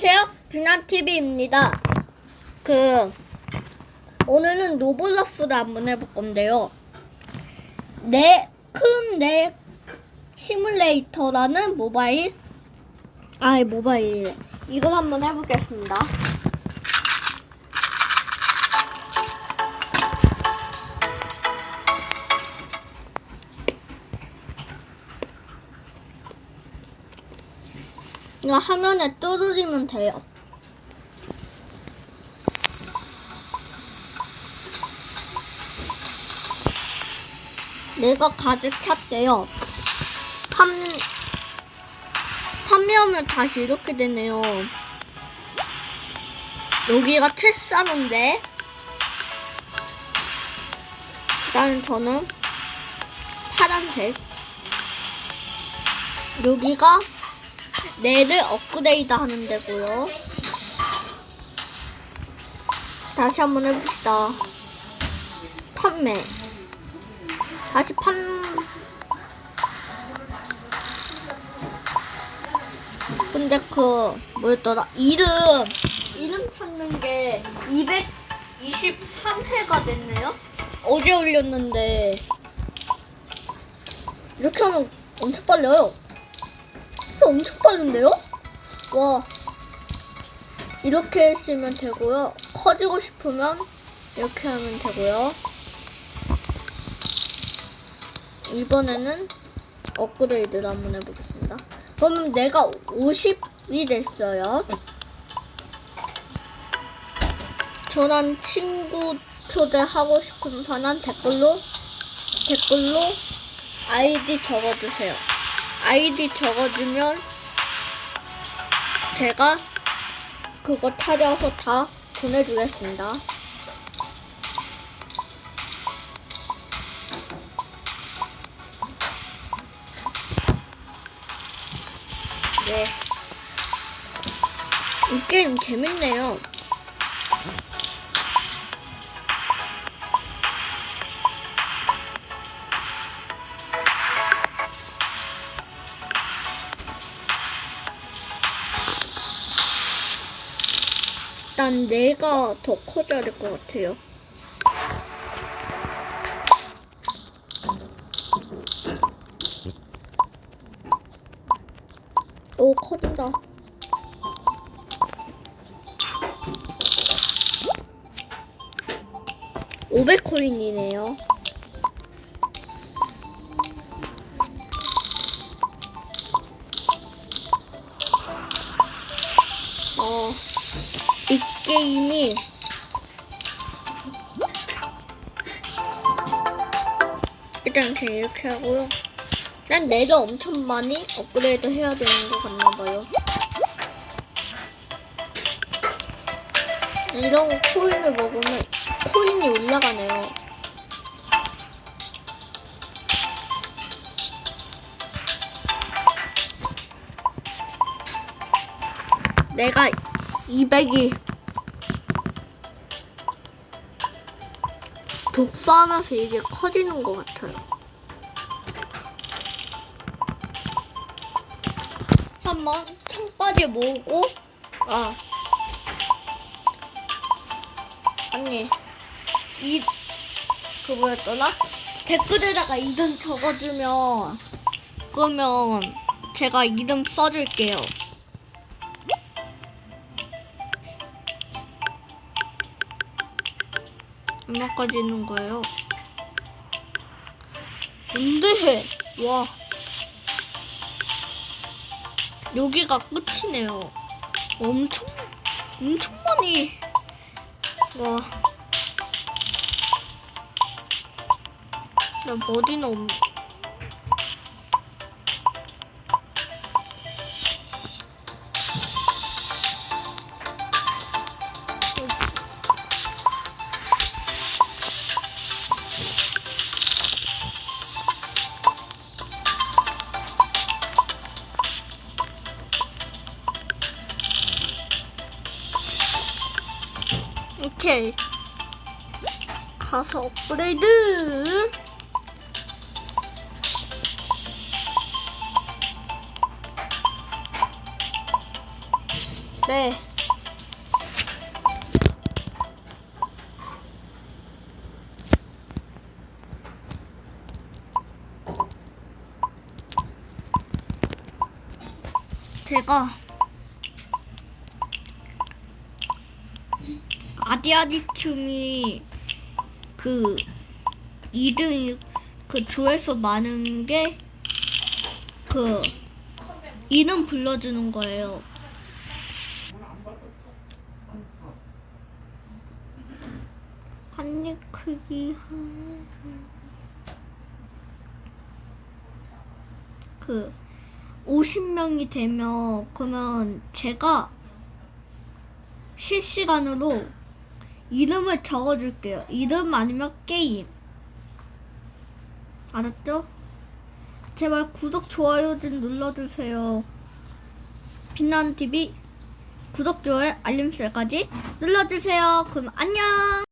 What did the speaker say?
안녕하세요. 비나TV입니다. 그, 오늘은 노블러스를 한번 해볼 건데요. 내, 큰내 시뮬레이터라는 모바일, 아, 모바일. 이걸 한번 해보겠습니다. 이거 화면에 두드리면 돼요. 내가 가득 찼대요. 판, 판매하면 다시 이렇게 되네요. 여기가 칠사는데 일단 저는 파란색 여기가 뇌를 업그레이드 하는 데고요. 다시 한번 해봅시다. 판매. 다시 판. 근데 그 뭐였더라? 이름 이름 찾는 게 223회가 됐네요. 어제 올렸는데 이렇게 하면 엄청 빨려요. 엄청 빠른데요? 와. 이렇게 쓰면 되고요. 커지고 싶으면 이렇게 하면 되고요. 이번에는 업그레이드를 한번 해보겠습니다. 그럼 내가 50이 됐어요. 전한 친구 초대하고 싶은 사람 댓글로 댓글로 아이디 적어주세요 아이디 적어주면 제가 그거 찾아서 다 보내주겠습니다. 네. 이 게임 재밌네요. 일단 내가 더 커져야 될 것 같아요. 오 커진다. 오백 코인이네요. 게임이 일단 그냥 이렇게 하고요. 난 내가 엄청 많이 업그레이드 해야 되는 것 같나 봐요. 이런 코인을 먹으면 코인이 올라가네요. 내가 200이 독서하면서 이게 커지는 것 같아요. 한번 청까지 모으고 아 아니 이 그 뭐였더라 댓글에다가 이름 적어주면 그러면 제가 이름 써줄게요. 얼마까지 있는 거예요? 근데 와 여기가 끝이네요. 엄청 엄청 많이 와. 나 머리는 없. 오케이. 가서 업그레이드. 네. 제가 아디아디툼이 그 2등이 그 조회수 많은 게 그 이름 불러주는 거예요. 한입 크기 한... 그 50명이 되면 그러면 제가 실시간으로 이름을 적어줄게요. 이름 아니면 게임. 알았죠? 제발 구독, 좋아요 좀 눌러주세요. 빛나는 TV 구독, 좋아요, 알림 설까지 눌러주세요. 그럼 안녕!